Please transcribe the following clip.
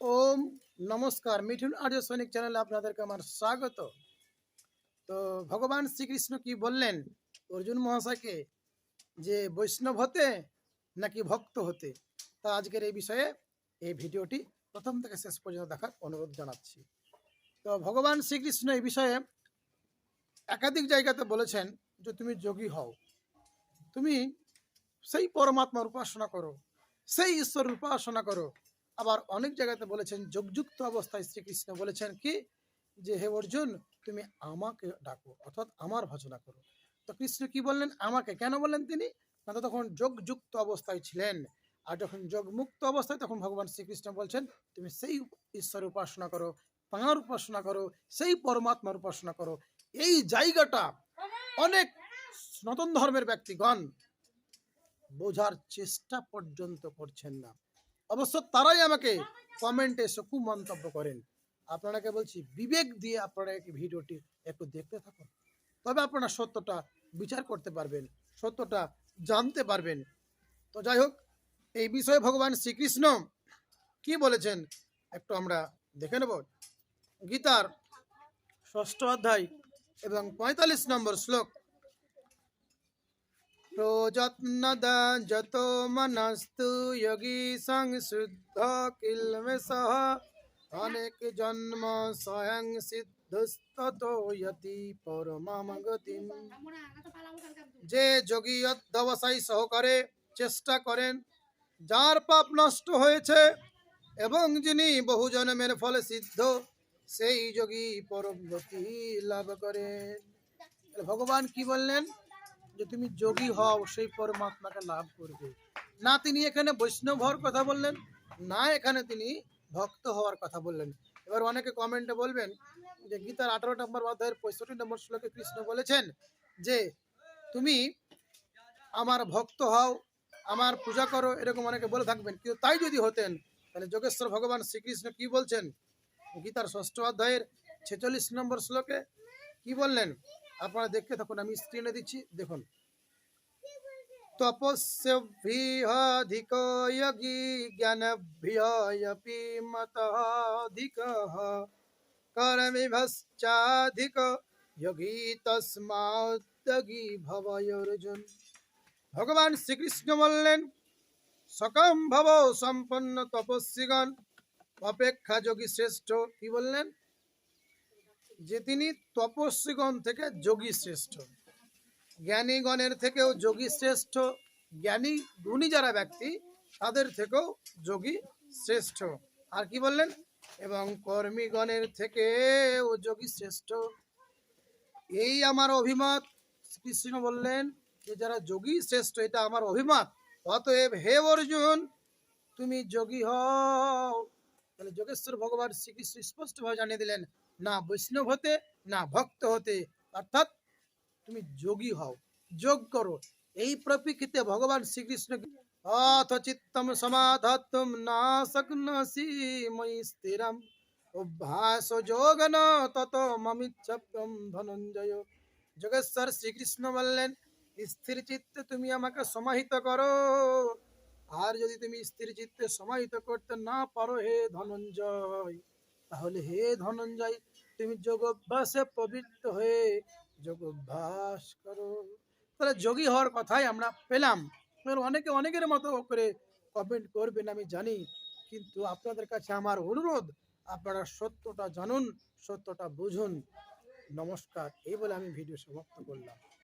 ওম নমস্কার। মিঠুন আর্য সৈনিক চ্যানেলে আপনাদেরকে আমার স্বাগত। তো ভগবান শ্রীকৃষ্ণ কি বললেন অর্জুন মহাশয়কে যে বৈষ্ণব হতে নাকি ভক্ত হতে? তা আজকের এই বিষয়ে এই ভিডিওটি প্রথম থেকে শেষ পর্যন্ত দেখার অনুরোধ জানাচ্ছি। তো ভগবান শ্রীকৃষ্ণ এই বিষয়ে একাধিক জায়গাতে বলেছেন যে তুমি যোগী হও। তুমি সেই পরমাত্মার উপাসনা করো, সেই ঈশ্বরের উপাসনা করো আবার অনেক জায়গাতে বলেছেন, যোগযুক্ত অবস্থায় শ্রীকৃষ্ণ বলেছেন কি? যে, হে অর্জুন, তুমি আমাকে ডাকো, অর্থাৎ আমার ভজনা করো। তো কৃষ্ণ কি বললেন? আমাকে। কেন বললেন তিনি? না, তো তখন যোগযুক্ত অবস্থায় ছিলেন। আর যখন যোগমুক্ত অবস্থায়, তখন ভগবান শ্রীকৃষ্ণ বলছেন, তুমি সেই ঈশ্বরের উপাসনা করো, তাঁর উপাসনা করো, সেই পরমাত্মার উপাসনা করো। এই জায়গাটা অনেক সনাতন ধর্মের ব্যক্তিগণ বোঝার চেষ্টা পর্যন্ত করছেন না। অবশ্য তারাই আমাকে কমেন্টে সকু মন্তব্য করেন। আপনারাকে বলছি, বিবেক দিয়ে আপনারা এই ভিডিওটি একটু দেখতে থাকুন। তবে আপনারা সত্যটা বিচার করতে পারবেন, সত্যটা জানতে পারবেন। তো যাই হোক, এই বিষয়ে ভগবান শ্রীকৃষ্ণ কি বলেছেন একটু আমরা দেখে নেব। গীতার ষষ্ঠ অধ্যায় এবং পঁয়তাল্লিশ নম্বর শ্লোক। প্রযত্নদ যত মনস্তু যোগী সংশুদ্ধ কিলমে অনেক জন্ম স্বয়ং সিদ্ধস্তত গতিম যে যোগী অধ্যবসায়ী সহকারে চেষ্টা করেন যার পাপ নষ্ট হয়েছে এবং যিনি বহু জন্মের ফলে সিদ্ধ সেই যোগী পরম গতি লাভ করেন ভগবান কি বললেন যে তুমি যোগী হও সেই পরমাত্মাকে লাভ করবে। না, তিনি এখানে বৈষ্ণব হওয়ার কথা বললেন, না, এখানে তিনি ভক্ত হওয়ার কথা বললেন। এবার অনেকে কমেন্টে বলবেন যে, গীতার আঠারো নম্বর অধ্যায়ের পঁয়ষট্টি নম্বর শ্লোকে কৃষ্ণ বলেছেন যে, তুমি আমার ভক্ত হও, আমার পূজা করো, এরকম অনেকে বলে থাকবেন। কিন্তু তাই যদি হতেন, তাহলে যোগেশ্বর ভগবান শ্রীকৃষ্ণ কি বলছেন? গীতার ষষ্ঠ অধ্যায়ের ছেচল্লিশ নম্বর শ্লোকে কি বললেন? আপনারা দেখতে থাকুন আমি স্ক্রিনে দিচ্ছি, দেখুন। যোগী ভবয় ভগবান শ্রীকৃষ্ণ বললেন, সকম ভব সম্পন্ন তপস্বীগণ, অপেক্ষা যোগী শ্রেষ্ঠ। কি বললেন? যে তিনি তপস্বীগণ থেকে যোগী শ্রেষ্ঠ। জ্ঞানীগণের থেকেও যোগী শ্রেষ্ঠ। জ্ঞানী গুণী যারা ব্যক্তি, তাদের থেকেও যোগী শ্রেষ্ঠ। আর কি বললেন? এবং কর্মীগণের থেকেও যোগী শ্রেষ্ঠ। এই আমার অভিমত। কৃষ্ণ বললেন যে যারা যোগী শ্রেষ্ঠ, এটা আমার অভিমত। অতএব হে অর্জুন, তুমি যোগী হও। তাহলে যোগেশ্বর ভগবান শ্রীকৃষ্ণ স্পষ্টভাবে জানিয়ে দিলেন, না বৈষ্ণব হতে, না ভক্ত হতে, অর্থাৎ তুমি যোগী হও, যোগ করো। এই প্রপিক্ষিতে ভগবান শ্রীকৃষ্ণ অথ চিত্তম সমাধতুম না শক্নসি ময়ি স্থিরম, অভ্যাস যোগন তত মমিচ্ছব্দম ধনঞ্জয়। যোগেশ্বর শ্রীকৃষ্ণ বললেন, স্থির চিত্তে তুমি আমাকে সমাহিত করো। আর যদি তুমি স্থির চিত্তে সমাহিত করতে না পারো, হে ধনঞ্জয়, তাহলে হে ধনঞ্জয়, তুমি যোগ অভ্যাসে পবিত্র হয়ে যোগ অভ্যাস করো। তাহলে যোগী হওয়ার কথাই আমরা পেলাম। অনেকে অনেকের মতো করে কমেন্ট করবেন, আমি জানি। কিন্তু আপনাদের কাছে আমার অনুরোধ, আপনারা সত্যটা জানুন, সত্যটা বুঝুন। নমস্কার, এই বলে আমি ভিডিও সমাপ্ত করলাম।